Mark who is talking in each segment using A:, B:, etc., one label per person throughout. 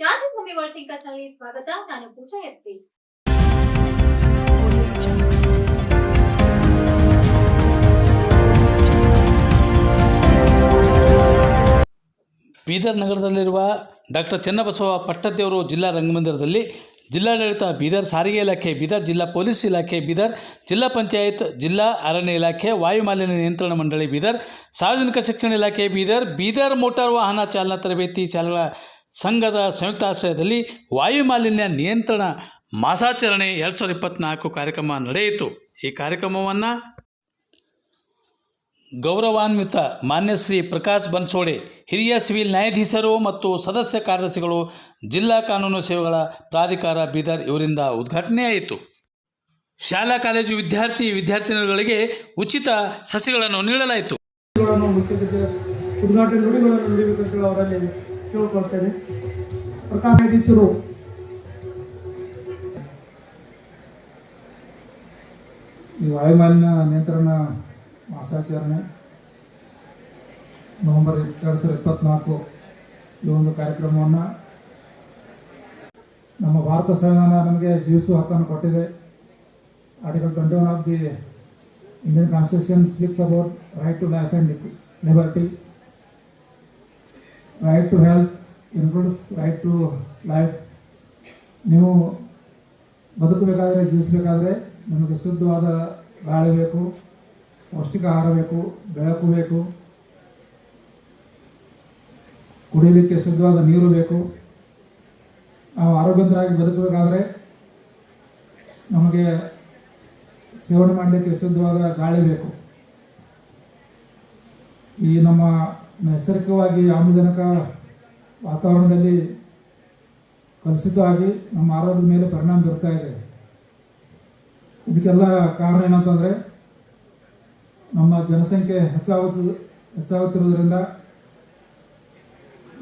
A: ಕ್ರಾಂತಿಭೂಮಿ world ಸ್ವಾಗತ. ನಾನು ಪೂಜಾ SP
B: Bidar ನಗರದಲ್ಲಿರುವ ಡಾಕ್ಟರ್ ಚನ್ನಬಸವ ಪಟ್ಟದೇವರು ಜಿಲ್ಲಾ ರಂಗಮಂದಿರದಲ್ಲಿ ಜಿಲ್ಲಾಡಳಿತ ಬೀದರ್ ಸಾರಿಗೆ ಇಲಾಖೆ, ಬೀದರ್ ಜಿಲ್ಲಾ ಪೊಲೀಸ್ ಇಲಾಖೆ, ಬೀದರ್ ಜಿಲ್ಲಾ ಪಂಚಾಯತ್, ಜಿಲ್ಲಾ ಅರಣ್ಯ ಇಲಾಖೆ, ವಾಯುಮಾಲಿನ್ಯ ನಿಯಂತ್ರಣ ಮಂಡಳಿ ಬೀದರ್, ಸಾರ್ವಜನಿಕ ಶಿಕ್ಷಣ ಇಲಾಖೆ ಬೀದರ್ ಬೀದರ್ ಮೋಟಾರ್ ವಾಹನ ಚಾಲನಾ ತರಬೇತಿ ಶಾಲೆಗಳ ಸಂಘದ ಸಂಯುಕ್ತಾಶ್ರಯದಲ್ಲಿ ವಾಯುಮಾಲಿನ್ಯ ನಿಯಂತ್ರಣ ಮಾಸಾಚರಣೆ ಎರಡು ಸಾವಿರದ ಇಪ್ಪತ್ತ್ನಾಲ್ಕು ಕಾರ್ಯಕ್ರಮ ನಡೆಯಿತು. ಈ ಕಾರ್ಯಕ್ರಮವನ್ನು ಗೌರವಾನ್ವಿತ ಮಾನ್ಯ ಶ್ರೀ ಪ್ರಕಾಶ್ ಬನ್ಸೋಡೆ, ಹಿರಿಯ ಸಿವಿಲ್ ನ್ಯಾಯಾಧೀಶರು ಮತ್ತು ಸದಸ್ಯ ಕಾರ್ಯದರ್ಶಿಗಳು, ಜಿಲ್ಲಾ ಕಾನೂನು ಸೇವೆಗಳ ಪ್ರಾಧಿಕಾರ ಬೀದರ್ ಇವರಿಂದ ಉದ್ಘಾಟನೆಯಾಯಿತು. ಶಾಲಾ ಕಾಲೇಜು ವಿದ್ಯಾರ್ಥಿ ವಿದ್ಯಾರ್ಥಿನಿಗಳಿಗೆ ಉಚಿತ ಸಸಿಗಳನ್ನು ನೀಡಲಾಯಿತು.
C: ಕೇಳ್ಕೊಳ್ತೇನೆ. ಪ್ರಕಾಶ್ ನ್ಯಾಯಾಧೀಶರು
D: ಈ ವಾಯುಮಾಲಿನ್ಯ ನಿಯಂತ್ರಣ ಮಾಸಾಚರಣೆ ನವೆಂಬರ್ ಎರಡು ಸಾವಿರದ ಇಪ್ಪತ್ನಾಲ್ಕು ಈ ಒಂದು ಕಾರ್ಯಕ್ರಮವನ್ನು ನಮ್ಮ ಭಾರತ ಸಂವಿಧಾನ ನಮಗೆ ಜೀವಿಸುವ ಹಕ್ಕನ್ನು ಕೊಟ್ಟಿದೆ. Article twenty one of the Indian constitution speaks about right to life and liberty right to health includes right to life ನೀವು ಬದುಕಬೇಕಾದ್ರೆ, ಜೀವಿಸಬೇಕಾದ್ರೆ ನಿಮಗೆ ಶುದ್ಧವಾದ ಗಾಳಿ ಬೇಕು, ಪೌಷ್ಟಿಕ ಆಹಾರ ಬೇಕು, ಬೆಳಕು ಬೇಕು ಕುಡಿಯಲಿಕ್ಕೆ ಶುದ್ಧವಾದ ನೀರು ಬೇಕು. ನಾವು ಆರೋಗ್ಯವಂತರಾಗಿ ಬದುಕಬೇಕಾದ್ರೆ ನಮಗೆ ಸೇವನೆ ಮಾಡಲಿಕ್ಕೆ ಶುದ್ಧವಾದ ಗಾಳಿ ಬೇಕು. ಈ ನಮ್ಮ ನೈಸರ್ಗಿಕವಾಗಿ ಆಮ್ಲಜನಕ ವಾತಾವರಣದಲ್ಲಿ ಕಲುಷಿತವಾಗಿ ನಮ್ಮ ಆರೋಗ್ಯದ ಮೇಲೆ ಪರಿಣಾಮ ಬೀರ್ತಾ ಇದೆ. ಇದಕ್ಕೆಲ್ಲ ಕಾರಣ ಏನಂತಂದರೆ, ನಮ್ಮ ಜನಸಂಖ್ಯೆ ಹೆಚ್ಚಾಗುತ್ತ, ಹೆಚ್ಚಾಗುತ್ತಿರುವುದರಿಂದ,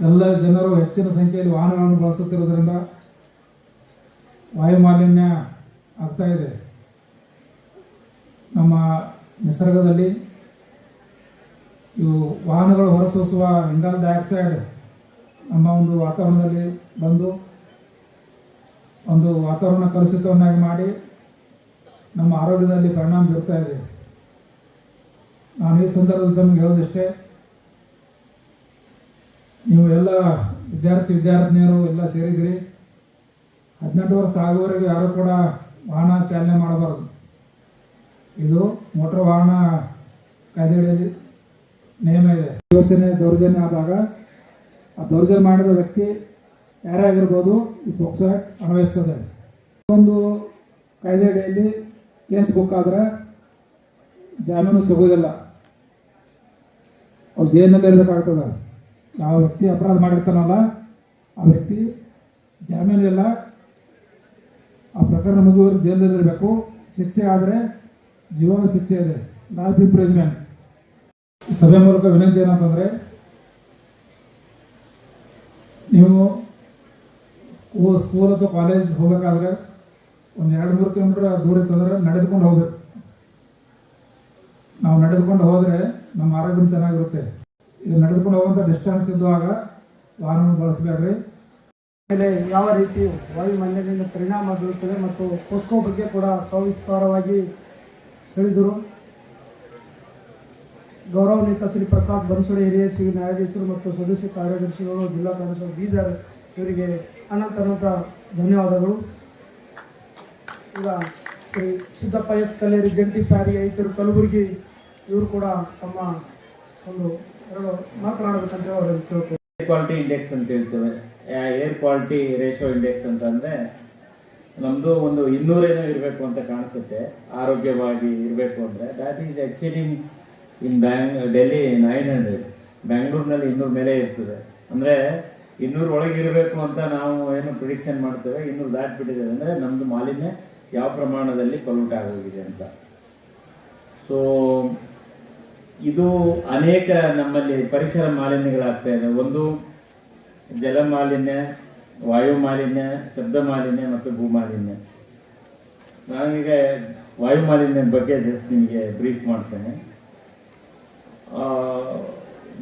D: ಎಲ್ಲ ಜನರು ಹೆಚ್ಚಿನ ಸಂಖ್ಯೆಯಲ್ಲಿ ವಾಹನಗಳನ್ನು ಬಳಸುತ್ತಿರುವುದರಿಂದ ವಾಯುಮಾಲಿನ್ಯ ಆಗ್ತಾ ಇದೆ. ನಮ್ಮ ನಿಸರ್ಗದಲ್ಲಿ ಇವು ವಾಹನಗಳು ಹೊರಸೂಸುವ ಇಂಗಾಲ ಡೈಆಕ್ಸೈಡ್ ನಮ್ಮ ಒಂದು ವಾತಾವರಣದಲ್ಲಿ ಬಂದು ಒಂದು ವಾತಾವರಣ ಕಲುಷಿತವನ್ನಾಗಿ ಮಾಡಿ ನಮ್ಮ ಆರೋಗ್ಯದಲ್ಲಿ ಪರಿಣಾಮ ಬೀರ್ತಾ ಇದೆ. ನಾನು ಈ ಸಂದರ್ಭದಲ್ಲಿ ತಮಗೆ ಹೇಳೋದಿಷ್ಟೇ ನೀವು ಎಲ್ಲ ವಿದ್ಯಾರ್ಥಿ ವಿದ್ಯಾರ್ಥಿನಿಯರು ಎಲ್ಲ ಸೇರಿದ್ರಿ ಹದಿನೆಂಟು ವರ್ಷ ಆಗುವವರೆಗೂ ಯಾರೂ ಕೂಡ ವಾಹನ ಚಾಲನೆ ಮಾಡಬಾರದು. ಇದು ಮೋಟಾರ್ ವಾಹನ ಕಾಯ್ದೆಗಳಲ್ಲಿ ನಿಯಮ ಇದೆ. ಶಿವಸೇನೆ ದೌರ್ಜನ್ಯ ಆದಾಗ ಆ ದೌರ್ಜನ್ಯ ಮಾಡಿದ ವ್ಯಕ್ತಿ ಯಾರೇ ಆಗಿರ್ಬೋದು ಈ ಪೋಕ್ಸೋ ಆಕ್ಟ್ ಅನ್ವಯಿಸ್ತದೆ. ಒಂದು ಕಾಯ್ದೆ ಅಡಿಯಲ್ಲಿ ಕೇಸ್ ಬುಕ್ ಆದ್ರೆ ಜಾಮೀನು ಸಿಗೋದಿಲ್ಲ ಅವ್ರು ಜೈಲಿನಲ್ಲಿ ಇರಬೇಕಾಗ್ತದೆ. ಯಾವ ವ್ಯಕ್ತಿ ಅಪರಾಧ ಮಾಡಿರ್ತಾನಲ್ಲ, ಆ ವ್ಯಕ್ತಿ ಜಾಮೀನು ಇಲ್ಲ. ಆ ಪ್ರಕರಣ ಮುಗಿಯೋರು ಜೈಲಲ್ಲಿ ಇರಬೇಕು ಶಿಕ್ಷೆ ಆದರೆ ಜೀವನ ಶಿಕ್ಷೆ ಇದೆ. ಲೈಫ್ ಈ ಸಭೆ ಮೂಲಕ ವಿನಂತಿ ಏನಂತಂದರೆ ನೀವು ಸ್ಕೂಲ್ ಅಥವಾ ಕಾಲೇಜ್ ಹೋಗ್ಬೇಕಾದ್ರೆ ಒಂದು ಎರಡು ಮೂರು ಕಿಲೋಮೀಟರ್ ದೂರ ಇತ್ತಂದ್ರೆ ನಡೆದುಕೊಂಡು ಹೋಗ್ಬೇಕು. ನಾವು ನಡೆದುಕೊಂಡು ಹೋದರೆ ನಮ್ಮ ಆರೋಗ್ಯ ಚೆನ್ನಾಗಿರುತ್ತೆ. ಇದು ನಡೆದುಕೊಂಡು ಹೋಗುವಂತ ಡಿಸ್ಟೆನ್ಸ್ ಇದ್ದಾಗ ವಾಹನ ಬಳಸಬೇಡ್ರಿ.
C: ಮೇಲೆ ಯಾವ ರೀತಿ ವಾಯುಮಾಲಿನ್ಯದಿಂದ ಪರಿಣಾಮ ಬೀರುತ್ತದೆ ಮತ್ತು ಪೋಸ್ಕೋ ಬಗ್ಗೆ ಕೂಡ ಸವಿಸ್ತಾರವಾಗಿ ಹೇಳಿದರು. ಗೌರವಾನ್ವಿತ ಶ್ರೀ ಪ್ರಕಾಶ್ ಬನ್ಸೋಡೆ ಹಿರಿಯ ಸಿವಿ ನ್ಯಾಯಾಧೀಶರು ಮತ್ತು ಸದಸ್ಯ ಕಾರ್ಯದರ್ಶಿಗಳು, ಜಿಲ್ಲಾ ಕಾಂಗ್ರೆಸ್ ಬೀದರ್ ಇವರಿಗೆ ಅನಂತ ಅನಂತ ಧನ್ಯವಾದಗಳು. ಈಗ ಶ್ರೀ ಸಿದ್ದಪ್ಪ ಎಚ್ ಕಲ್ಲೇರಿ ಜಂಟಿ ಸಾರಿ ಐತರು ಕಲಬುರಗಿ, ಇವರು ಕೂಡ ತಮ್ಮ ಒಂದು ಎರಡು ಮಾತನಾಡಬೇಕಂತ ಕೇಳ್ಕೊಳ್ತೀನಿ.
E: ಏರ್ ಕ್ವಾಲಿಟಿ ಇಂಡೆಕ್ಸ್ ಅಂತ ಹೇಳ್ತೇವೆ. ಏರ್ ಕ್ವಾಲಿಟಿ ರೇಷೋ ಇಂಡೆಕ್ಸ್ ಅಂತಂದ್ರೆ ನಮ್ದು ಒಂದು ಇನ್ನೂರೇನೋ ಇರಬೇಕು ಅಂತ ಕಾಣಿಸುತ್ತೆ. ಆರೋಗ್ಯವಾಗಿ ಇರಬೇಕು ಅಂದ್ರೆ. That is exceeding in bang Delhi nine hundred ಬ್ಯಾಂಗ್ಳೂರ್ನಲ್ಲಿ ಇನ್ನೂರು ಮೇಲೆ ಇರ್ತದೆ. ಅಂದರೆ ಇನ್ನೂರು ಒಳಗೆ ಇರಬೇಕು ಅಂತ ನಾವು ಏನು ಪ್ರಿಡಿಕ್ಷನ್ ಮಾಡ್ತೇವೆ, ಇನ್ನೂರು ದಾಟ್ಬಿಟ್ಟಿದ್ದೇವೆ ಅಂದರೆ ನಮ್ಮದು ಮಾಲಿನ್ಯ ಯಾವ ಪ್ರಮಾಣದಲ್ಲಿ ಪೊಲ್ಯೂಟ್ ಆಗೋಗಿದೆ ಅಂತ. ಸೊ ಇದು ಅನೇಕ ನಮ್ಮಲ್ಲಿ ಪರಿಸರ ಮಾಲಿನ್ಯಗಳಾಗ್ತಾ ಇದೆ. ಒಂದು ಜಲ ಮಾಲಿನ್ಯ, ವಾಯು ಮಾಲಿನ್ಯ, ಶಬ್ದ ಮಾಲಿನ್ಯ ಮತ್ತು ಭೂ ಮಾಲಿನ್ಯ. ನಾನೀಗ ವಾಯು ಮಾಲಿನ್ಯದ ಬಗ್ಗೆ ಜಸ್ಟ್ ನಿಮಗೆ ಬ್ರೀಫ್ ಮಾಡ್ತೇನೆ.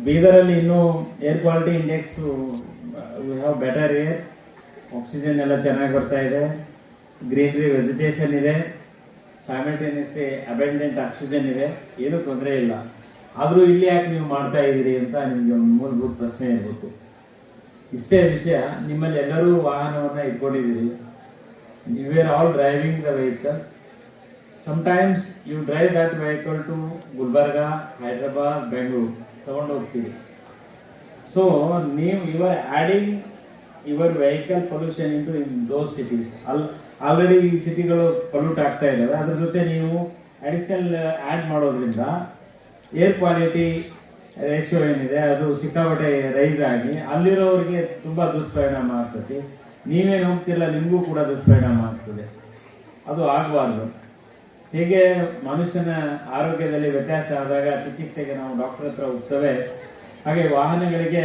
E: ಬೀದರಲ್ಲಿ ಇನ್ನೂ air quality index we have better air oxygen ಎಲ್ಲ ಚೆನ್ನಾಗಿ ಬರ್ತಾ ಇದೆ ಗ್ರೀನರಿ ವೆಜಿಟೇಷನ್ ಇದೆ ಸೈಮಲ್ಟೇನಿಯಸ್ಲಿ ಅಬೆಂಡೆಂಟ್ ಆಕ್ಸಿಜನ್ ಇದೆ, ಏನೂ ತೊಂದರೆ ಇಲ್ಲ. ಆದರೂ ಇಲ್ಲಿ ಯಾಕೆ ನೀವು ಮಾಡ್ತಾ ಇದ್ದೀರಿ ಅಂತ ನಿಮಗೆ ಒಂದು ಮೂಲಭೂತ ಪ್ರಶ್ನೆ ಇರಬೇಕು. ಇಷ್ಟೇ ವಿಷಯ, ನಿಮ್ಮಲ್ಲಿ ಎಲ್ಲರೂ ವಾಹನವನ್ನು ಇಟ್ಕೊಂಡಿದ್ದೀರಿ. You are all driving the vehicles sometimes you drive that vehicle to Gulbarga Hyderabad Bengaluru ತಗೊಂಡು ಹೋಗ್ತೀವಿ ಸೊ ನೀವು you are adding your vehicle pollution into in those cities all already ಈ ಸಿಟಿಗಳು ಪೊಲ್ಯೂಟ್ ಆಗ್ತಾ ಇದ್ದಾವೆ. ಅದ್ರ ಜೊತೆ ನೀವು ಅಡಿಷನಲ್ ಆ್ಯಡ್ ಮಾಡೋದ್ರಿಂದ ಏರ್ ಕ್ವಾಲಿಟಿ ರೇಷಿಯೋ ಏನಿದೆ, ಅದು ಸಿಕ್ಕಾಪಟ್ಟೆ ರೈಸ್ ಆಗಿ ಅಲ್ಲಿರೋರಿಗೆ ತುಂಬ ದುಷ್ಪರಿಣಾಮ ಆಗ್ತದೆ. ನೀವೇನು ಹೋಗ್ತಿಲ್ಲ ನಿಮಗೂ ಕೂಡ ದುಷ್ಪರಿಣಾಮ ಆಗ್ತದೆ. ಅದು ಆಗಬಾರ್ದು. ಹೀಗೆ ಮನುಷ್ಯನ ಆರೋಗ್ಯದಲ್ಲಿ ವ್ಯತ್ಯಾಸ ಆದಾಗ ಚಿಕಿತ್ಸೆಗೆ ನಾವು ಡಾಕ್ಟರ್ ಹತ್ರ ಹೋಗ್ತೇವೆ. ಹಾಗೆ ವಾಹನಗಳಿಗೆ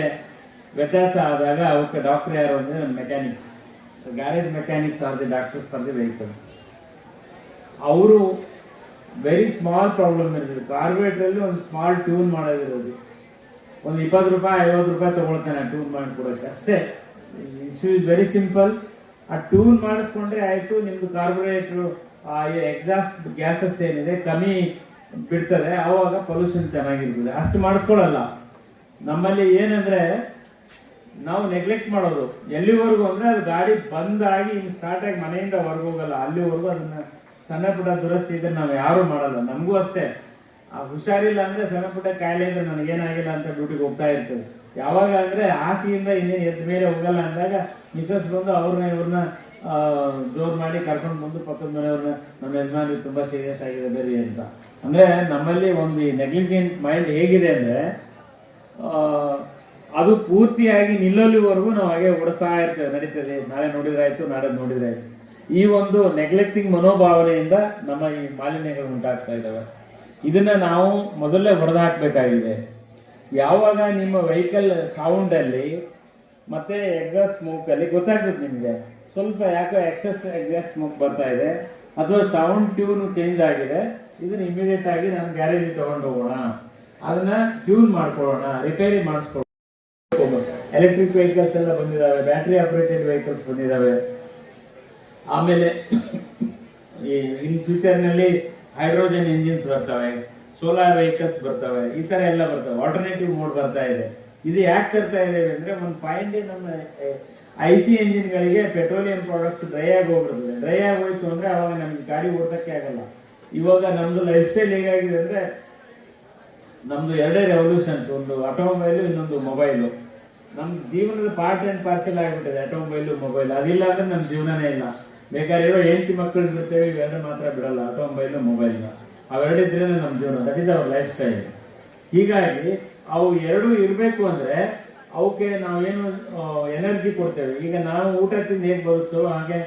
E: ವ್ಯತ್ಯಾಸ ಆದಾಗ ಅವಕ್ಕೆ ಡಾಕ್ಟರ್ ಯಾರು ಅಂದರೆ mechanics. Garage mechanics are the doctors for the vehicles ಅವರು ವೆರಿ ಸ್ಮಾಲ್ ಪ್ರಾಬ್ಲಮ್ ಇರ್ತದೆ ಕಾರ್ಬೇಟ್ರಲ್ಲಿ ಒಂದು ಸ್ಮಾಲ್ ಟ್ಯೂನ್ ಮಾಡೋದಿರೋದು. ಒಂದು ಇಪ್ಪತ್ತು ರೂಪಾಯಿ, ಐವತ್ತು ರೂಪಾಯಿ ತಗೊಳ್ತಾನೆ ಟ್ಯೂನ್ ಮಾಡಿಕೊಡೋಕ್ಕೆ. ಅಷ್ಟೇ. ಇಶ್ಯೂ ಇಸ್ ವೆರಿ ಸಿಂಪಲ್ ಆ ಟ್ಯೂನ್ ಮಾಡಿಸ್ಕೊಂಡ್ರೆ ಆಯಿತು ನಿಮ್ಮದು ಕಾರ್ಬೋರೇಟ್ರು ಎಕ್ಸಾಸ್ಟ್ ಗ್ಯಾಸಸ್ ಏನಿದೆ ಕಮ್ಮಿ ಬಿಡ್ತದೆ, ಆವಾಗ ಪೊಲ್ಯೂಷನ್ ಚೆನ್ನಾಗಿರ್ತದೆ ಅಷ್ಟು ಮಾಡಿಸ್ಕೊಳ್ಳಲ್ಲ. ನಮ್ಮಲ್ಲಿ ಏನಂದ್ರೆ, ನಾವು ನೆಗ್ಲೆಕ್ಟ್ ಮಾಡೋದು. ಎಲ್ಲಿವರೆಗೂ ಅಂದ್ರೆ ಅದು ಗಾಡಿ ಬಂದಾಗಿ ಇನ್ನು ಸ್ಟಾರ್ಟ್ ಆಗಿ ಮನೆಯಿಂದ ಹೊರಗೆ ಹೋಗಲ್ಲ ಅಲ್ಲಿವರೆಗೂ ಅದನ್ನ ಸಣ್ಣ ಪುಟ್ಟ ದುರಸ್ತಿ ಇದ್ರೆ ನಾವು ಯಾರು ಮಾಡಲ್ಲ. ನಮಗೂ ಅಷ್ಟೇ. ಆ, ಹುಷಾರಿಲ್ಲ ಅಂದ್ರೆ ಸಣ್ಣ ಪುಟ್ಟ ಕಾಯಿಲೆ ಇದ್ರೆ ನನಗೇನಾಗಿಲ್ಲ ಅಂತ ಡ್ಯೂಟಿಗೆ ಹೋಗ್ತಾ ಇರ್ತೇವೆ. ಯಾವಾಗ ಅಂದ್ರೆ ಹಾಸಿಯಿಂದ ಇನ್ನೇನು ಎದ್ದ ಮೇಲೆ ಹೋಗಲ್ಲ ಅಂದಾಗ ಮಿಸಸ್ ಬಂದು ಅವ್ರನ್ನ ಇವ್ರನ್ನ ಜೋರ್ ಮಾಡಿ ಕರ್ಕೊಂಡು ಬಂದು ಪಕ್ಕದ ಮನೆಯವ್ರನ್ನ, ನಮ್ಮ ಯಜಮಾನಿ ತುಂಬಾ ಸೀರಿಯಸ್ ಆಗಿದೆ ಬೇರೆ ಅಂತ. ಅಂದ್ರೆ ನಮ್ಮಲ್ಲಿ ಒಂದು ನೆಗ್ಲಿಜೆಂಟ್ ಮೈಂಡ್ ಹೇಗಿದೆ ಅಂದ್ರೆ ಅದು ಪೂರ್ತಿಯಾಗಿ ನಿಲ್ಲೋಲಿವರೆಗೂ ನಾವು ಹಾಗೆ ಓಡಿಸ್ತಾ ಇರ್ತೇವೆ, ನಡೀತದೆ. ನಾಳೆ ನೋಡಿದ್ರಾಯ್ತು ನಾಳೆ ನೋಡಿದ್ರಾಯ್ತು ಈ ಒಂದು ನೆಗ್ಲೆಕ್ಟಿಂಗ್ ಮನೋಭಾವನೆಯಿಂದ ನಮ್ಮ ಈ ಮಾಲಿನ್ಯಗಳು ಉಂಟಾಗ್ತಾ ಇದ್ದಾವೆ. ಇದನ್ನ ನಾವು ಮೊದಲೇ ಹೊಡೆದು ಹಾಕಬೇಕಾಗಿದೆ ಯಾವಾಗ ನಿಮ್ಮ ವೆಹಿಕಲ್ ಸೌಂಡ್ ಅಲ್ಲಿ ಮತ್ತೆ ಎಕ್ಸಾಸ್ಟ್ ಸ್ಮೋಕ್ ಅಲ್ಲಿ ಗೊತ್ತಾಗ್ತದೆ ನಿಮಗೆ. ಸ್ವಲ್ಪ ಯಾಕೋ ಎಕ್ಸಸ್ ಎಕ್ಸಾಸ್ಟ್ ಸ್ಮೋಕ್ ಬರ್ತಾ ಇದೆ. ಅಥವಾ ಸೌಂಡ್ ಟ್ಯೂನ್ ಚೇಂಜ್ ಆಗಿದೆ. ಇದನ್ನ ಇಮಿಡಿಯೇಟ್ ಆಗಿ ನಾನು ಗ್ಯಾರೇಜ್ ತಗೊಂಡು ಹೋಗೋಣ. ಅದನ್ನ ಟ್ಯೂನ್ ಮಾಡ್ಕೊಳ್ಳೋಣ ರಿಪೇರಿ ಮಾಡಿಸ್ಕೊಳ್ಳೋಣ. ಎಲೆಕ್ಟ್ರಿಕ್ ವೆಹಿಕಲ್ಸ್ ಎಲ್ಲ ಬಂದಿದಾವೆ ಬ್ಯಾಟ್ರಿ ಆಪರೇಟೆಡ್ ವೆಹಿಕಲ್ಸ್ ಬಂದಿದ್ದಾವೆ ಆಮೇಲೆ ಇನ್ ಫ್ಯೂಚರ್ನಲ್ಲಿ ಹೈಡ್ರೋಜನ್ ಇಂಜಿನ್ಸ್ ಬರ್ತವೆ ಸೋಲಾರ್ ವೆಹಿಕಲ್ಸ್ ಬರ್ತವೆ, ಈ ತರ ಎಲ್ಲ ಬರ್ತವೆ. ಆಲ್ಟರ್ನೇಟಿವ್ ಮೋಡ್ ಬರ್ತಾ ಇದೆ. ಇದು ಯಾಕೆ ತರ್ತಾ ಇದ್ದೇವೆ ಅಂದ್ರೆ, ಒಂದು ಡೇ ನಮ್ಮ ಐ ಸಿ ಗಳಿಗೆ ಪೆಟ್ರೋಲಿಯಂ ಪ್ರಾಡಕ್ಟ್ಸ್ ಡ್ರೈ ಆಗಿ ಹೋಗ್ಬಿಡ್ತದೆ ಡ್ರೈ ಆಗಿ ಹೋಯ್ತು ಅಂದ್ರೆ ಅವಾಗ ನಮ್ಗೆ ಗಾಡಿ ಓಡ್ಸಕ್ಕೆ ಆಗಲ್ಲ. ಇವಾಗ ನಮ್ಮದು ಲೈಫ್ ಸ್ಟೈಲ್ ಹೇಗಾಗಿದೆ ಅಂದ್ರೆ ನಮ್ಮದು ಎರಡೇ ರೆವಲ್ಯೂಷನ್ಸ್ ಒಂದು ಆಟೋಮೊಬೈಲು ಇನ್ನೊಂದು ಮೊಬೈಲು ನಮ್ಮ ಜೀವನದ ಪಾರ್ಟ್ ಅಂಡ್ ಪಾರ್ಸೆಲ್ ಆಗಿಬಿಟ್ಟಿದೆ ಆಟೋಮೊಬೈಲು ಮೊಬೈಲ್ ಅದಿಲ್ಲ ಅಂದ್ರೆ ನಮ್ಮ ಜೀವನನೇ ಇಲ್ಲ. ಬೇಕಾದ್ರೆ ಇರೋ ಹೆಂಡತಿ ಮಕ್ಕಳು ಇರ್ತೇವೆ ಇವೆರಡು ಮಾತ್ರ ಬಿಡಲ್ಲ ಆಟೋಮೊಬೈಲು ಮೊಬೈಲ್ನ ಅವೆರಡಿದ್ರೇ ನಮ್ಮ ಜೀವನ. That is our life style ಹೀಗಾಗಿ ಅವು ಎರಡೂ ಇರಬೇಕು ಅಂದ್ರೆ ಅವಕ್ಕೆ ನಾವೇನು ಎನರ್ಜಿ ಕೊಡ್ತೇವೆ. ಈಗ ನಾವು ಊಟ ತಿಂದು ಹೇಗೆ ಬರುತ್ತೋ ಹಾಗೆ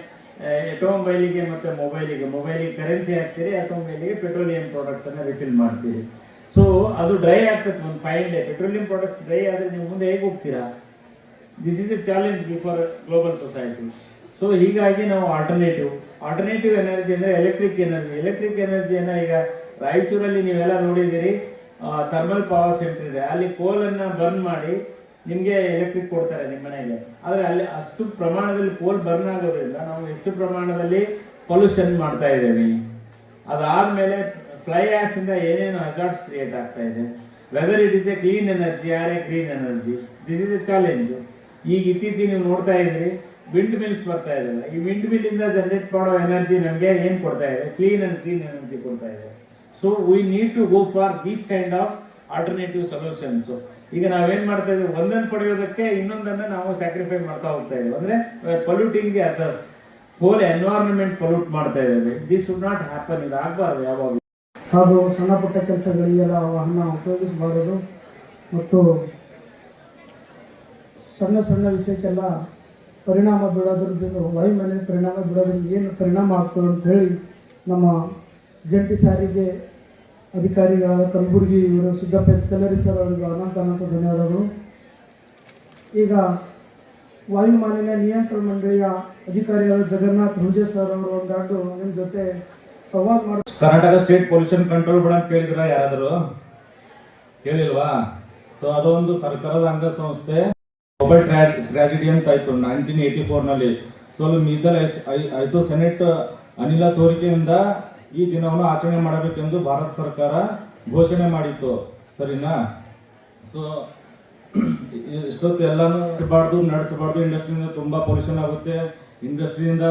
E: ಆಟೋಮೊಬೈಲಿಗೆ ಮತ್ತು ಮೊಬೈಲಿಗೆ ಮೊಬೈಲಿಗೆ ಕರೆನ್ಸಿ ಹಾಕ್ತೀರಿ ಆಟೋಮೊಬೈಲಿಗೆ ಪೆಟ್ರೋಲಿಯಂ ಪ್ರಾಡಕ್ಟ್ಸ್ ಅನ್ನ ರಿಫಿಲ್ ಮಾಡ್ತೀರಿ. ಸೊ ಅದು ಡ್ರೈ ಆಗ್ತದೆ ಒಂದು five day petroleum products dry ಆದರೆ ನೀವು ಮುಂದೆ ಹೇಗೆ ಹೋಗ್ತೀರಾ? This is a challenge before global society so ಹೀಗಾಗಿ ನಾವು ಆಲ್ಟರ್ನೇಟಿವ್ ಆಲ್ಟರ್ನೇಟಿವ್ ಎನರ್ಜಿ ಅಂದರೆ ಎಲೆಕ್ಟ್ರಿಕ್ ಎನರ್ಜಿ ಎಲೆಕ್ಟ್ರಿಕ್ ಎನರ್ಜಿಯನ್ನು ಈಗ ರಾಯಚೂರಲ್ಲಿ ನೀವೆಲ್ಲ ನೋಡಿದ್ದೀರಿ. ಥರ್ಮಲ್ ಪವರ್ ಸೆಂಟರ್ ಇದೆ. ಅಲ್ಲಿ ಕೋಲನ್ನು ಬರ್ನ್ ಮಾಡಿ ನಿಮಗೆ ಎಲೆಕ್ಟ್ರಿಕ್ ಕೊಡ್ತಾರೆ ನಿಮ್ಮ ಮನೆಗೆ ಆದರೆ ಅಲ್ಲಿ ಅಷ್ಟು ಪ್ರಮಾಣದಲ್ಲಿ ಕೋಲ್ ಬರ್ನ್ ಆಗೋದ್ರಿಂದ ನಾವು ಎಷ್ಟು ಪ್ರಮಾಣದಲ್ಲಿ ಪೊಲ್ಯೂಷನ್ ಮಾಡ್ತಾ ಇದ್ದೇವೆ. ಅದಾದ್ಮೇಲೆ ಫ್ಲೈ ಆಶ್ ಇಂದ ಏನೇನು ಹಜಾರ್ಡ್ಸ್ ಕ್ರಿಯೇಟ್ ಆಗ್ತಾ ಇದೆ. Whether it is a clean energy or a green energy this is a challenge ಈಗ ಇತ್ತೀಚೆಗೆ ನೀವು ನೋಡ್ತಾ ಇದ್ರಿ ವಿಂಡ್ ಮಿಲ್ಸ್ ಬರ್ತಾ ಇದಾವೆ ಈ ವಿಂಡ್ ಮಿಲ್ ಇಂದ ಜನರೇಟ್ ಮಾಡೋ ಎನರ್ಜಿ ನಮಗೆ ಏನು ಕೊಡ್ತಾ ಇದೆ? ಕ್ಲೀನ್ ಅಂಡ್ ಕ್ಲೀನ್ ಎನರ್ಜಿ ಕೊಡ್ತಾ ಇದೆ. So we need to go for these kind of alternative solutions ಈಗ ನಾವೇನ್ ಮಾಡ್ತಾ ಇದ್ದೀವಿ? ಒಂದನ್ನು ಪಡೆಯೋದಕ್ಕೆ ಇನ್ನೊಂದನ್ನ ನಾವು ಸ್ಯಾಕ್ರಿಫೈ ಮಾಡ್ತಾ ಹೋಗ್ತಾ ಇದ್ದೀವಿ. ಅಂದ್ರೆ polluting the others whole environment pollute ಮಾಡ್ತಾ ಇದ್ದೇವೆ. ದಿಸ್ ಶುಡ್ ನಾಟ್ ಹ್ಯಾಪನ್ ಇದು ಆಗಬಾರ್ದು ಯಾವಾಗ
C: ಹಾಗೂ ಸಣ್ಣ ಪುಟ್ಟ ಕೆಲಸಗಳಿಗೆಲ್ಲ ವಾಹನ ಉಪಯೋಗಿಸಬಾರದು. ಮತ್ತು ಸಣ್ಣ ಸಣ್ಣ ವಿಷಯಕ್ಕೆಲ್ಲ ಪರಿಣಾಮ ಬೀಳೋದ್ರದ್ದು ಮೇಲೆ ಪರಿಣಾಮ ಬೀಳೋದ್ರಿಂದ ಏನು ಪರಿಣಾಮ ಆಗ್ತದೆ ಅಂತ ಹೇಳಿ ನಮ್ಮ ಜಂಟಿ ಸಾರಿಗೆ ಅಧಿಕಾರಿಗಳಾದ ಕಲಬುರಗಿ ಇವರು ಸಿದ್ದಪ್ಪ ಎಸ್ ಕಲ್ಲರಿ ಸರ್ ಅವರಿಗೆ ಅನಂತ ಅನಂತ ಧನ್ಯವಾದಗಳು. ಈಗ ವಾಯು ಮಾಲಿನ್ಯ ನಿಯಂತ್ರಣ ಮಂಡಳಿಯ ಅಧಿಕಾರಿಯಾದ ಜಗನ್ನಾಥ್ ಹುಂಜೆ ಸರ್ ಅವರು ಒಂದಾಡು ನಿಮ್ಮ ಜೊತೆ ಸಂವಾದ ಮಾಡಿ
F: Karnataka state pollution control board ಅಂತ ಕೇಳಿದ್ರ ಯಾರಾದರೂ? ಕೇಳಿಲ್ವಾ? ಸೊ ಅದೊಂದು ಸರ್ಕಾರದ ಅಂಗಸಂಸ್ಥೆ. ಮೊಬೈಲ್ ಟ್ರಾಜಿಡಿ ಅಂತ ಆಯ್ತು ನೈನ್ಟೀನ್ ಏಯ್ಟಿ ಫೋರ್ನಲ್ಲಿ ಸೊ ಮೀಸಲ್ ಐಸೋ ಸೆನೆಟ್ ಅನಿಲ ಸೋರಿಕೆಯಿಂದ ಈ ದಿನವನ್ನು ಆಚರಣೆ ಮಾಡಬೇಕೆಂದು ಭಾರತ ಸರ್ಕಾರ ಘೋಷಣೆ ಮಾಡಿತ್ತು. ಸರಿನಾ? ಸೊ ಇಷ್ಟೊತ್ತು ಎಲ್ಲಾನು ನಡೆಸಬಾರ್ದು ನಡೆಸಬಾರ್ದು, ಇಂಡಸ್ಟ್ರಿಯಿಂದ ತುಂಬಾ ಪೊಲ್ಯೂಷನ್ ಆಗುತ್ತೆ. ಇಂಡಸ್ಟ್ರಿಯಿಂದ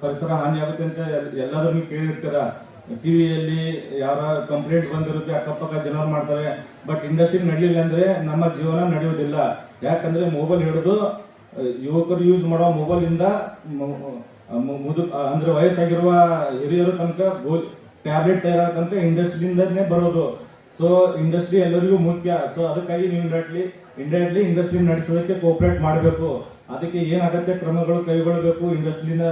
F: ಪರಿಸರ ಹಾನಿ ಆಗುತ್ತೆ ಅಂತ ಎಲ್- ಎಲ್ಲಾದ್ರೂ ಕೇಳಿರ್ತೀರ? ಟಿವಿಯಲ್ಲಿ ಯಾರ ಕಂಪ್ಲೇಂಟ್ ಬಂದಿರುತ್ತೆ, ಅಕ್ಕಪಕ್ಕ ಜನರು ಮಾಡ್ತಾರೆ. ಬಟ್ ಇಂಡಸ್ಟ್ರಿ ನಡೀಲಿಲ್ಲ ಅಂದ್ರೆ ನಮ್ಮ ಜೀವನ ನಡೆಯೋದಿಲ್ಲ ಯಾಕಂದ್ರೆ ಮೊಬೈಲ್ ಹಿಡಿದು, ಯುವಕರು ಯೂಸ್ ಮಾಡೋ ಮೊಬೈಲ್ ಇಂದ ಮು- ಮು- ಮುದು ಅಂದ್ರೆ ವಯಸ್ಸಾಗಿರುವ ಹಿರಿಯರು ತನಕ ಟ್ಯಾಬ್ಲೆಟ್ ತಯಾರ ತನಕ ಇಂಡಸ್ಟ್ರಿಯಿಂದನೇ ಬರೋದು. ಸೊ ಇಂಡಸ್ಟ್ರಿ ಎಲ್ಲರಿಗೂ ಮುಖ್ಯ. ಸೊ ಅದಕ್ಕಾಗಿ ನೀವು ಇಂಡೈರೆಕ್ಟ್ಲಿ ಇಂಡೈರೆಕ್ಟ್ಲಿ ಇಂಡಸ್ಟ್ರಿ ನಡೆಸೋದಕ್ಕೆ ಕೋಪರೇಟ್ ಮಾಡಬೇಕು. ಅದಕ್ಕೆ ಏನಾಗತ್ತೆ ಕ್ರಮಗಳು ಕೈಗೊಳ್ಳಬೇಕು? ಇಂಡಸ್ಟ್ರಿಯಿಂದ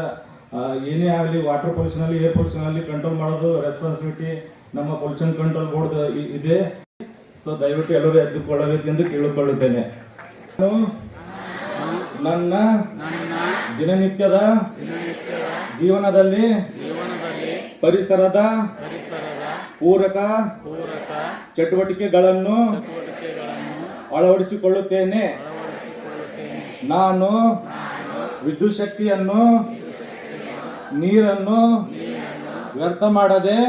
F: ಏನೇ ಆಗಲಿ ವಾಟರ್ ಪೊಲ್ಯೂಷನ್ ಅಲ್ಲಿ ಏರ್ ಪೊಲ್ಯೂಷನ್ ಅಲ್ಲಿ ಕಂಟ್ರೋಲ್ ಮಾಡೋದು ರೆಸ್ಪಾನ್ಸಿಬಿಲಿಟಿ ನಮ್ಮ ಪೊಲ್ಯೂಷನ್ ಕಂಟ್ರೋಲ್ ಬೋರ್ಡ್ ಇದೆ. ಸೊ ದಯವಿಟ್ಟು ಎಲ್ಲರೂ ಎದ್ದುಕೊಳ್ಳಬೇಕೆಂದು ಕೇಳಿಕೊಳ್ಳುತ್ತೇನೆ. ನಾನು ನನ್ನ ದಿನನಿತ್ಯದ ಜೀವನದಲ್ಲಿ ಪರಿಸರದ ಪೂರಕ ಚಟುವಟಿಕೆಗಳನ್ನು ಅಳವಡಿಸಿಕೊಳ್ಳುತ್ತೇನೆ. ನಾನು ವಿದ್ಯುತ್ ಶಕ್ತಿಯನ್ನು ನೀರನ್ನು ವ್ಯರ್ಥ ಮಾಡದೆ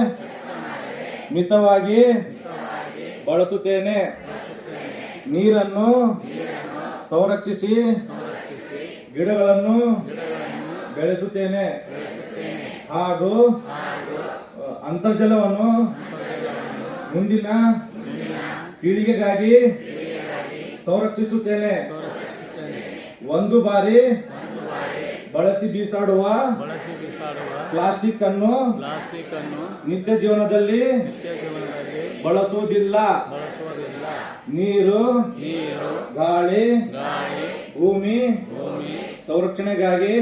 F: ಮಿತವಾಗಿ ಬಳಸುತ್ತೇನೆ. ನೀರನ್ನು ಸಂರಕ್ಷಿಸಿ ಗಿಡಗಳನ್ನು ಬೆಳೆಸುತ್ತೇನೆ ಹಾಗೂ ಅಂತರ್ಜಲವನ್ನು ಮುಂದಿನ ಪೀಳಿಗೆಗಾಗಿ ಸಂರಕ್ಷಿಸುತ್ತೇನೆ. ಒಂದು ಬಾರಿ ಬಳಸಿ ಬೀಸಾಡುವ ಪ್ಲಾಸ್ಟಿಕ್ ಅನ್ನು ನಿತ್ಯ ಜೀವನದಲ್ಲಿ ಬಳಸುವುದಿಲ್ಲ. ನೀರು ಗಾಳಿ ಭೂಮಿ ಸಂರಕ್ಷಣೆಗಾಗಿ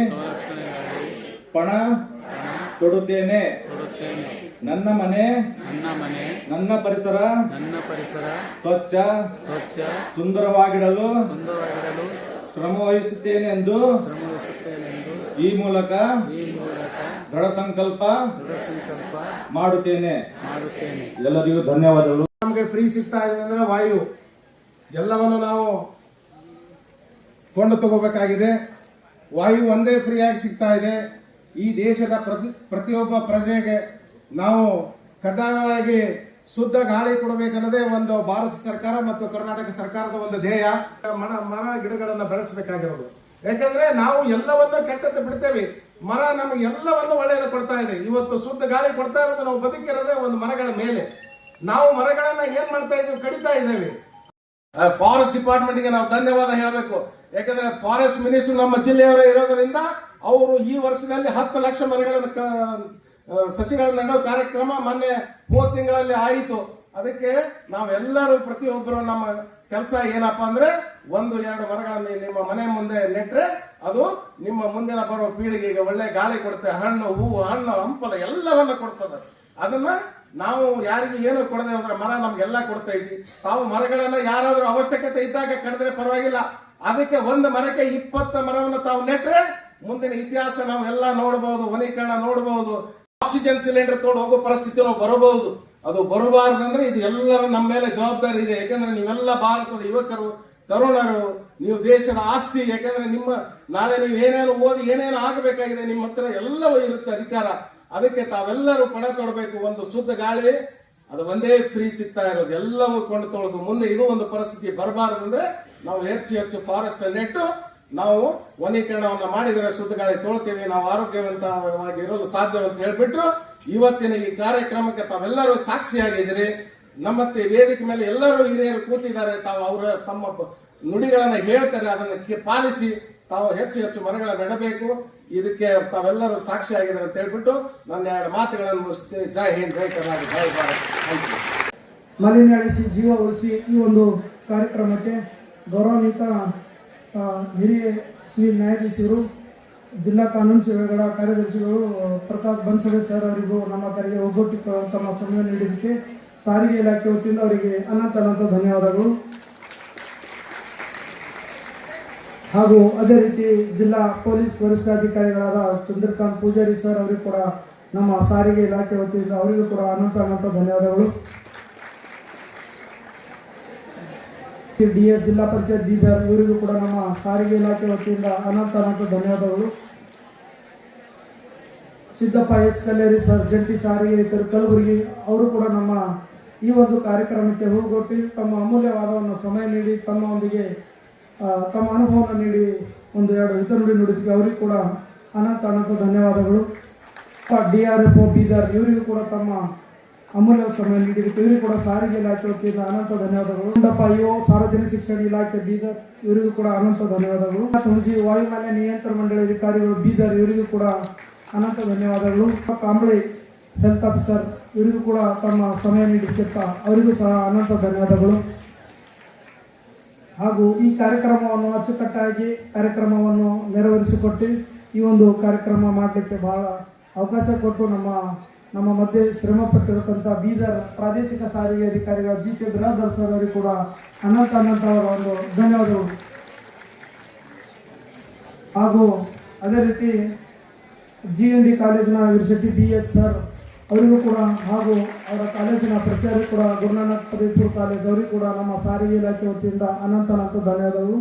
F: ಪಣ ಕೊಡುತ್ತೇನೆ ನನ್ನ ಮನೆ. ನನ್ನ ಮನೆ. ನನ್ನ ಪರಿಸರ. ನನ್ನ ಪರಿಸರ. ಸ್ವಚ್ಛ. ಸ್ವಚ್ಛ. ಸುಂದರವಾಗಿಡಲು. ಶ್ರಮ ವಹಿಸುತ್ತೇನೆ ಎಂದು ಈ ಮೂಲಕ ದೃಢ ಸಂಕಲ್ಪ ಮಾಡುತ್ತೇನೆ. ಎಲ್ಲರಿಗೂ ಧನ್ಯವಾದಗಳು.
G: ನಮಗೆ ಫ್ರೀ ಸಿಗ್ತಾ ಇದೆ ಅಂದ್ರೆ ವಾಯು. ಎಲ್ಲವನ್ನು ನಾವು ಕೊಂಡು ತಗೋಬೇಕಾಗಿದೆ. ವಾಯು ಒಂದೇ ಫ್ರೀಯಾಗಿ ಸಿಗ್ತಾ ಇದೆ. ಈ ದೇಶದ ಪ್ರತಿ, ಪ್ರತಿಯೊಬ್ಬ ಪ್ರಜೆಗೆ ನಾವು ಕಡ್ಡಾಯವಾಗಿ ಶುದ್ಧ ಗಾಳಿ ಕೊಡಬೇಕನ್ನೋದೇ ಒಂದು ಭಾರತ ಸರ್ಕಾರ ಮತ್ತು ಕರ್ನಾಟಕ ಸರ್ಕಾರದ ಒಂದು ಧ್ಯೇಯ. ಮರ ಮರ ಗಿಡಗಳನ್ನು ಬೆಳೆಸಬೇಕಾಗಿರೋದು. ಯಾಕಂದ್ರೆ ನಾವು ಎಲ್ಲವನ್ನೂ ಕೆಟ್ಟದ್ದು ಬಿಡ್ತೇವೆ. ಮರ ನಮಗೆ ಎಲ್ಲವನ್ನು ಒಳ್ಳೆಯದು ಕೊಡ್ತಾ ಇದೆ. ಇವತ್ತು ಶುದ್ಧ ಗಾಳಿ ಕೊಡ್ತಾ ಇರೋದು ನಾವು ಬದುಕಿರೋದೆ ಒಂದು ಮರಗಳ ಮೇಲೆ. ನಾವು ಮರಗಳನ್ನ ಏನ್ ಮಾಡ್ತಾ ಇದ್ದೀವಿ? ಕಡಿತಾ ಇದ್ದೇವೆ. ಫಾರೆಸ್ಟ್ ಡಿಪಾರ್ಟ್ಮೆಂಟ್ಗೆ ನಾವು ಧನ್ಯವಾದ ಹೇಳಬೇಕು. ಯಾಕಂದ್ರೆ ಫಾರೆಸ್ಟ್ ಮಿನಿಸ್ಟರ್ ನಮ್ಮ ಜಿಲ್ಲೆಯವರೇ ಇರೋದರಿಂದ ಅವರು ಈ ವರ್ಷದಲ್ಲಿ ಹತ್ತು ಲಕ್ಷ ಮರಗಳನ್ನು ಸಸಿಗಳನ್ನು ನೆಡೋ ಕಾರ್ಯಕ್ರಮ ಮೊನ್ನೆ ಮೂವತ್ತು ತಿಂಗಳಲ್ಲಿ ಆಯಿತು. ಅದಕ್ಕೆ ನಾವೆಲ್ಲರೂ ಪ್ರತಿಯೊಬ್ಬರು ನಮ್ಮ ಕೆಲಸ ಏನಪ್ಪ ಅಂದ್ರೆ ಒಂದು, ಎರಡು ಮರಗಳನ್ನು ನಿಮ್ಮ ಮನೆ ಮುಂದೆ ನೆಟ್ರೆ ಅದು ನಿಮ್ಮ ಮುಂದಿನ ಬರೋ ಪೀಳಿಗೆಗೆ ಒಳ್ಳೆ ಗಾಳಿ ಕೊಡುತ್ತೆ. ಹಣ್ಣು, ಹೂವು, ಹಣ್ಣು, ಹಂಪಲ ಎಲ್ಲವನ್ನು ಕೊಡ್ತದೆ. ಅದನ್ನ ನಾವು ಯಾರಿಗೂ ಏನು ಕೊಡದೆ ಹೋದ್ರೆ ಮರ ನಮ್ಗೆಲ್ಲ ಇದ್ವಿ. ತಾವು ಮರಗಳನ್ನ ಯಾರಾದರೂ ಅವಶ್ಯಕತೆ ಇದ್ದಾಗ ಕಡಿದ್ರೆ ಪರವಾಗಿಲ್ಲ. ಅದಕ್ಕೆ ಒಂದು ಮರಕ್ಕೆ ಇಪ್ಪತ್ತು ಮರವನ್ನು ತಾವು ನೆಟ್ರೆ ಮುಂದಿನ ಇತಿಹಾಸ ನಾವು ಎಲ್ಲ ನೋಡಬಹುದು, ವನೀಕರಣ ನೋಡಬಹುದು, ಆಕ್ಸಿಜನ್ ಸಿಲಿಂಡರ್ ತೋಡು ಹೋಗೋ ಪರಿಸ್ಥಿತಿ ನಾವು ಬರಬಹುದು. ಅದು ಬರಬಾರ್ದಂದ್ರೆ ಇದು ಎಲ್ಲರ ನಮ್ಮ ಮೇಲೆ ಜವಾಬ್ದಾರಿ ಇದೆ. ಯಾಕಂದ್ರೆ ನೀವೆಲ್ಲ ಭಾರತದ ಯುವಕರು, ತರುಣರು, ನೀವು ದೇಶದ ಆಸ್ತಿ, ಯಾಕಂದ್ರೆ ನಿಮ್ಮ ನಾಳೆ ನೀವು ಏನೇನು ಓದಿ, ಏನೇನು ಆಗಬೇಕಾಗಿದೆ ನಿಮ್ಮ ಹತ್ರ ಎಲ್ಲವೂ ಇರುತ್ತೆ ಅಧಿಕಾರ. ಅದಕ್ಕೆ ತಾವೆಲ್ಲರೂ ಪಣ ತೊಡಬೇಕು. ಒಂದು ಶುದ್ಧ ಗಾಳಿ, ಅದು ಒಂದೇ ಫ್ರೀ ಸಿಗ್ತಾ ಇರೋದು. ಎಲ್ಲವೂ ಕೊಂಡು ತೊಳೆದು ಮುಂದೆ ಇದು ಒಂದು ಪರಿಸ್ಥಿತಿ ಬರಬಾರದು ಅಂದ್ರೆ ನಾವು ಹೆಚ್ಚು ಹೆಚ್ಚು ಫಾರೆಸ್ಟ್ ನೆಟ್ಟು ನಾವು ವನೀಕರಣವನ್ನು ಮಾಡಿದರೆ ಶುದ್ಧ ಗಾಳಿ ತೊಳ್ತೇವೆ, ನಾವು ಆರೋಗ್ಯವಂತವಾಗಿ ಇರಲು ಸಾಧ್ಯವಂತ ಹೇಳ್ಬಿಟ್ಟು ಇವತ್ತಿನ ಈ ಕಾರ್ಯಕ್ರಮಕ್ಕೆ ತಾವೆಲ್ಲರೂ ಸಾಕ್ಷಿಯಾಗಿದ್ದೀರಿ. ನಮ್ಮತ್ತೆ ವೇದಿಕೆ ಮೇಲೆ ಎಲ್ಲರೂ ಹಿರಿಯರು ಕೂತಿದ್ದಾರೆ. ತಾವು ಅವರ ತಮ್ಮ ನುಡಿಗಳನ್ನು ಹೇಳ್ತಾರೆ, ಅದನ್ನು ಪಾಲಿಸಿ ತಾವು ಹೆಚ್ಚು ಹೆಚ್ಚು ಮರಗಳ ನೆಡಬೇಕು. ಇದಕ್ಕೆ ತಾವೆಲ್ಲರೂ ಸಾಕ್ಷಿಯಾಗಿದ್ದಾರೆ ಅಂತ ಹೇಳ್ಬಿಟ್ಟು ನನ್ನ ಎರಡು ಮಾತುಗಳನ್ನು ಮುಗಿಸ್ತೀನಿ. ಜೈ ಹಿಂದ್, ಜೈ ಕರ್ನಾಟಕ, ಜೈ ಭಾರತ್.
C: ಮಾಲಿನ್ಯ ಜೀವ ಉಳಿಸಿ ಈ ಒಂದು ಕಾರ್ಯಕ್ರಮಕ್ಕೆ ಗೌರವಾನ್ವಿತ ಹಿರಿಯ ಶ್ರೀ ನ್ಯಾಯಾಧೀಶರು, ಜಿಲ್ಲಾ ಕಾನೂನು ಸೇವೆಗಳ ಕಾರ್ಯದರ್ಶಿಗಳು ಪ್ರಕಾಶ್ ಬನ್ಸಡೆ ಸರ್ ಅವರಿಗೂ ನಮ್ಮ ಕರೆಗೆ ಒಗ್ಗಟ್ಟು ತಮ್ಮ ಸಮಯ ನೀಡಿದ್ದಕ್ಕೆ ಸಾರಿಗೆ ಇಲಾಖೆ ವತಿಯಿಂದ ಅವರಿಗೆ ಅನಂತ ಅನಂತ ಧನ್ಯವಾದಗಳು. ಹಾಗೂ ಅದೇ ರೀತಿ ಜಿಲ್ಲಾ ಪೊಲೀಸ್ ವರಿಷ್ಠಾಧಿಕಾರಿಗಳಾದ ಚಂದ್ರಕಾಂತ್ ಪೂಜಾರಿ ಸರ್ ಅವರಿಗೂ ಕೂಡ ನಮ್ಮ ಸಾರಿಗೆ ಇಲಾಖೆ ವತಿಯಿಂದ ಅವರಿಗೂ ಕೂಡ ಅನಂತ ಅನಂತ ಧನ್ಯವಾದಗಳು. ಡಿ ಎಸ್ ಜಿಲ್ಲಾ ಪಂಚಾಯತ್ ಬೀದರ್ ಇವರಿಗೂ ಕೂಡ ನಮ್ಮ ಸಾರಿಗೆ ಇಲಾಖೆ ವತಿಯಿಂದ ಅನಂತ ಅನಂತ ಧನ್ಯವಾದಗಳು. ಸಿದ್ದಪ್ಪ ಎಚ್ ಕಲ್ಲೇರಿ ಸರ್ ಜಂಟಿ ಸಾರಿಗೆ ಇದ್ದರು ಕಲಬುರಗಿ, ಅವರು ಕೂಡ ನಮ್ಮ ಈ ಒಂದು ಕಾರ್ಯಕ್ರಮಕ್ಕೆ ಹೋಗೊಟ್ಟು ತಮ್ಮ ಅಮೂಲ್ಯವಾದ ಒಂದು ಸಮಯ ನೀಡಿ ತಮ್ಮೊಂದಿಗೆ ತಮ್ಮ ಅನುಭವವನ್ನು ನೀಡಿ ಒಂದು ಎರಡು ಹಿತನುಡಿ ನುಡಿದಕ್ಕೆ ಅವರಿಗೂ ಕೂಡ ಅನಂತ ಅನಂತ ಧನ್ಯವಾದಗಳು. ಡಿ ಆರ್ ಎಫ್ ಬೀದರ್ ಇವರಿಗೂ ಕೂಡ ತಮ್ಮ ಅಮೂಲ್ಯ ಸಮಯ ನೀಡಿದ್ದಕ್ಕೆ ಇವರಿಗೂ ಕೂಡ ಸಾರಿಗೆ ಇಲಾಖೆ ವತಿಯಿಂದ ಅನಂತ ಧನ್ಯವಾದಗಳು. ಗುಂಡಪ್ಪ ಅಯ್ಯೋ ಸಾರ್ವಜನಿಕ ಶಿಕ್ಷಣ ಇಲಾಖೆ ಬೀದರ್, ಇವರಿಗೂ ಕೂಡ ಅನಂತ ಧನ್ಯವಾದಗಳು. ಹುಂಜಿ ವಾಯುಮಾಲಿನ್ಯ ನಿಯಂತ್ರಣ ಮಂಡಳಿ ಅಧಿಕಾರಿಗಳು ಬೀದರ್, ಇವರಿಗೂ ಕೂಡ ಅನಂತ ಧನ್ಯವಾದಗಳು. ಕಾಂಬಳಿ ಹೆಲ್ತ್ ಆಫೀಸರ್ ಇವರಿಗೂ ಕೂಡ ತಮ್ಮ ಸಮಯ ನೀಡಿದ್ದಕ್ಕೆ ಅವರಿಗೂ ಸಹ ಅನಂತ ಧನ್ಯವಾದಗಳು. ಹಾಗೂ ಈ ಕಾರ್ಯಕ್ರಮವನ್ನು ಅಚ್ಚುಕಟ್ಟಾಗಿ ಕಾರ್ಯಕ್ರಮವನ್ನು ನೆರವೇರಿಸಿಕೊಟ್ಟು ಈ ಒಂದು ಕಾರ್ಯಕ್ರಮ ಮಾಡಲಿಕ್ಕೆ ಬಹಳ ಅವಕಾಶ ಕೊಟ್ಟು ನಮ್ಮ ನಮ್ಮ ಮಧ್ಯೆ ಶ್ರಮಪಟ್ಟಿರತಕ್ಕಂಥ ಬೀದರ್ ಪ್ರಾದೇಶಿಕ ಸಾರಿಗೆ ಅಧಿಕಾರಿಗಳ ಜಿ ಕೆ ಬಿರಾದರ್ ಸರ್ ಅವರಿಗೆ ಕೂಡ ಅನಂತ ಅನಂತ ಅವರ ಒಂದು ಧನ್ಯವಾದಗಳು. ಹಾಗೂ ಅದೇ ರೀತಿ ಜಿ ಎನ್ ಡಿ ಕಾಲೇಜಿನ ಯೂನಿವರ್ಸಿಟಿ ಬಿ ಎಚ್ ಸರ್ ಅವರಿಗೂ ಕೂಡ ಹಾಗೂ ಅವರ ಕಾಲೇಜಿನ ಪ್ರಚಾರ ಕೂಡ ಗುರುನಾನಕ್ ಪದವಿಪುರ ಕಾಲೇಜ್ ಅವರಿಗೂ ಕೂಡ ನಮ್ಮ ಸಾರಿಗೆ ಇಲಾಖೆ ವತಿಯಿಂದ ಅನಂತ ಅನಂತ ಧನ್ಯವಾದಗಳು.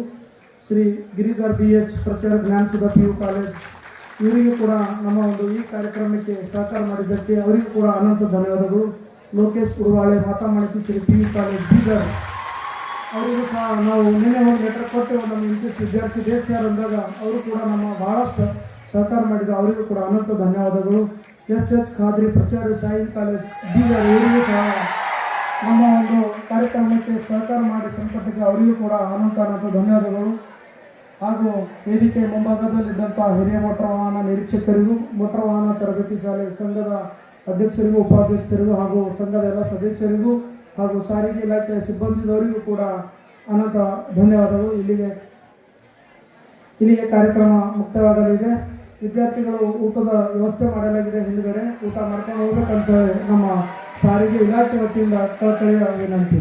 C: ಶ್ರೀ ಗಿರಿಧರ್ ಬಿ ಎಚ್ ಪ್ರಚಾರ ಜ್ಞಾನಸುಧ ಪಿ ಯು ಕಾಲೇಜ್ ಇವರಿಗೂ ಕೂಡ ನಮ್ಮ ಒಂದು ಈ ಕಾರ್ಯಕ್ರಮಕ್ಕೆ ಸಹಕಾರ ಮಾಡಿದ್ದಕ್ಕೆ ಅವರಿಗೂ ಕೂಡ ಅನಂತ ಧನ್ಯವಾದಗಳು. ಲೋಕೇಶ್ ಉರುವಾಳೆ, ಮಾತಾಮಣಿಕೆ, ಶ್ರೀ ಪಿ. ಕಾಲೇಜ್ ಬೀದರ್. ಅವರಿಗೂ ಸಹ ನಾವು ನಿನ್ನೆ ಒಂದು ಲೆಟರ್ ಕೊಟ್ಟು ನಮ್ಮ ಇಂಟ್ರೆಸ್ಟ್ ವಿದ್ಯಾರ್ಥಿ ದೇಶ ಯಾರು ಅಂದಾಗ ಅವರು ಕೂಡ ನಮ್ಮ ಭಾಳಷ್ಟು ಸಹಕಾರ ಮಾಡಿದ ಅವರಿಗೂ ಕೂಡ ಅನಂತ ಧನ್ಯವಾದಗಳು. ಎಸ್ ಎಚ್ ಖಾದ್ರಿ ಪ್ರಚಾರ ಸಾಯಿನ್ ಕಾಲೇಜ್, ಬೀದರ್ ಇವರಿಗೂ ಸಹ ನಮ್ಮ ಒಂದು ಕಾರ್ಯಕ್ರಮಕ್ಕೆ ಸಹಕಾರ ಮಾಡಿ ಸಂಪರ್ಕಕ್ಕೆ ಅವರಿಗೂ ಕೂಡ ಅನಂತ ಅನಂತ ಧನ್ಯವಾದಗಳು. ವೇದಿಕೆ ಮುಂಭಾಗದಲ್ಲಿದ್ದಂಥ ಹಿರಿಯ ಮೋಟಾರ್ ವಾಹನ ನಿರೀಕ್ಷಕರಿಗೂ, ಮೋಟಾರ್ ವಾಹನ ತರಬೇತಿ ಶಾಲೆ ಸಂಘದ ಅಧ್ಯಕ್ಷರಿಗೂ, ಉಪಾಧ್ಯಕ್ಷರಿಗೂ ಹಾಗೂ ಸಂಘದ ಎಲ್ಲ ಸದಸ್ಯರಿಗೂ ಹಾಗೂ ಸಾರಿಗೆ ಇಲಾಖೆಯ ಸಿಬ್ಬಂದಿದವರಿಗೂ ಕೂಡ ಅನಂತ ಧನ್ಯವಾದಗಳು. ಇಲ್ಲಿಗೆ ಇಲ್ಲಿಗೆ ಕಾರ್ಯಕ್ರಮ ಮುಕ್ತವಾಗಲಿದೆ. ವಿದ್ಯಾರ್ಥಿಗಳು ಊಟದ ವ್ಯವಸ್ಥೆ ಮಾಡಲಾಗಿದೆ ಹಿಂದುಗಡೆ. ಊಟ ಮಾಡ್ಕೊಂಡು ಹೋಗ್ಬೇಕಂತ ನಮ್ಮ ಸಾರಿಗೆ ಇಲಾಖೆ ವತಿಯಿಂದ ಕಳಕಳಿಯ ವಿನಂತಿ.